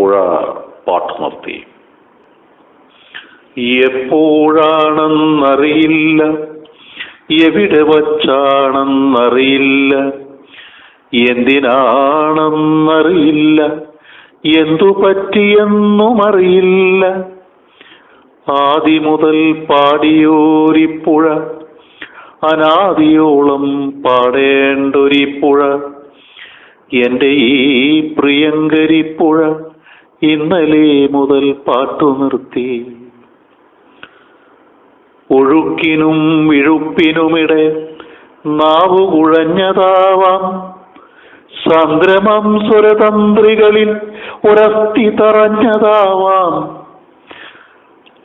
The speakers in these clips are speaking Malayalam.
പുഴ പാട്ട് നിർത്തി? എപ്പോഴാണെന്നറിയില്ല. എവിടെ വച്ചാണെന്നറിയില്ല. എന്തിനാണെന്നറിയില്ല. എന്തു പറ്റിയെന്നും അറിയില്ല ആദി മുതൽ പാടിയോരിപ്പുഴ അനാദിയോളം പാടേണ്ടൊരിപ്പുഴ എന്റെ ഈ പ്രിയങ്കരിപ്പുഴ ഇന്നലെ മുതൽ പാട്ടു നിർത്തി. ഒഴുക്കിനും വിഴുപ്പിനുമിടെ നാവു കുഴഞ്ഞതാവാം. സംഗ്രമം സ്വരതന്ത്രികളിൽ ഒരസ്ഥി തറഞ്ഞതാവാം.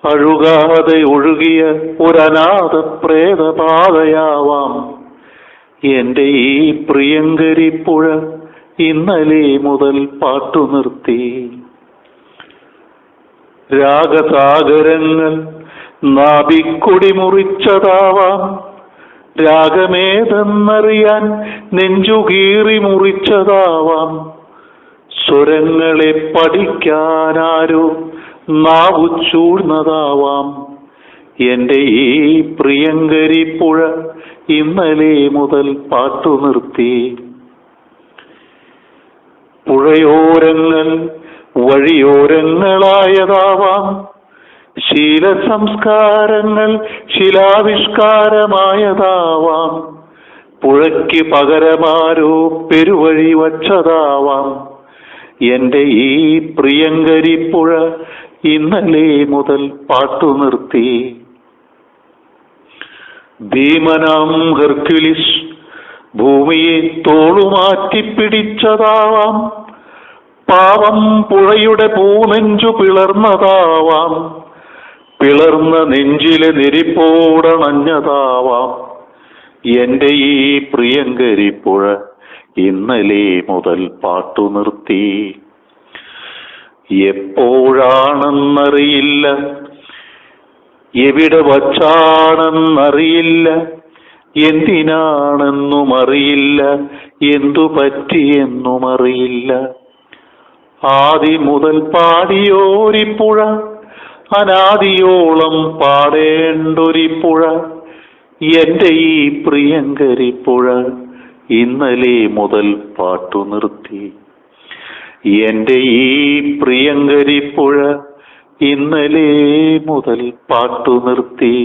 അഴുകാതെ ഒഴുകിയ ഒരനാഥ പ്രേതപാതയാവാം എന്റെ ഈ പ്രിയങ്കരിപ്പുഴ ഇന്നലെ മുതൽ പാട്ടു നിർത്തി. രാഗസാഗരങ്ങൾ നാഭിക്കൊടി മുറിച്ചതാവാം രാഗമേതെന്നറിയാൻ നെഞ്ചുകീറി മുറിച്ചതാവാം. സ്വരങ്ങളെ പഠിക്കാനാരോ നാവു ചൂഴ്ന്നതാവാം എന്റെ ഈ പ്രിയങ്കരി പുഴ ഇന്നലെ മുതൽ പാട്ടു നിർത്തി പുഴയോരങ്ങൾ വഴിയോരങ്ങളായതാവാം. ശീല സംസ്കാരങ്ങൾ ശിലാവിഷ്കാരമായതാവാം. പുഴയ്ക്ക് പകരമാരോ പെരുവഴി വച്ചതാവാം. എന്റെ ഈ പ്രിയങ്കരി പുഴ ഇന്നലെ മുതൽ പാട്ടു നിർത്തി. ഭീമനാം ഹെർക്കുലിസ് ഭൂമിയെ തോളുമാറ്റി പിടിച്ചതാവാം പാവം പുഴയുടെ പൂനെഞ്ചു പിളർന്നതാവാം. പിളർന്ന നെഞ്ചിലെ നെരിപ്പോടണഞ്ഞതാവാം. എന്റെ ഈ പ്രിയങ്കരി പുഴ ഇന്നലെ മുതൽ പാട്ടു നിർത്തി എപ്പോഴാണെന്നറിയില്ല. എവിടെ വച്ചാണെന്നറിയില്ല. എന്തിനാണെന്നും അറിയില്ല എന്തു പറ്റിയെന്നും അറിയില്ല ആദി മുതൽ പാടിയോരിപ്പുഴ അനാദിയോളം പാടേണ്ടൊരിപ്പുഴ എന്റെ ഈ പ്രിയങ്കരിപ്പുഴ ഇന്നലെ മുതൽ പാട്ടു നിർത്തി. എന്റെ ഈ പ്രിയങ്കരിപ്പുഴ ഇന്നലെ മുതൽ പാട്ടു നിർത്തി.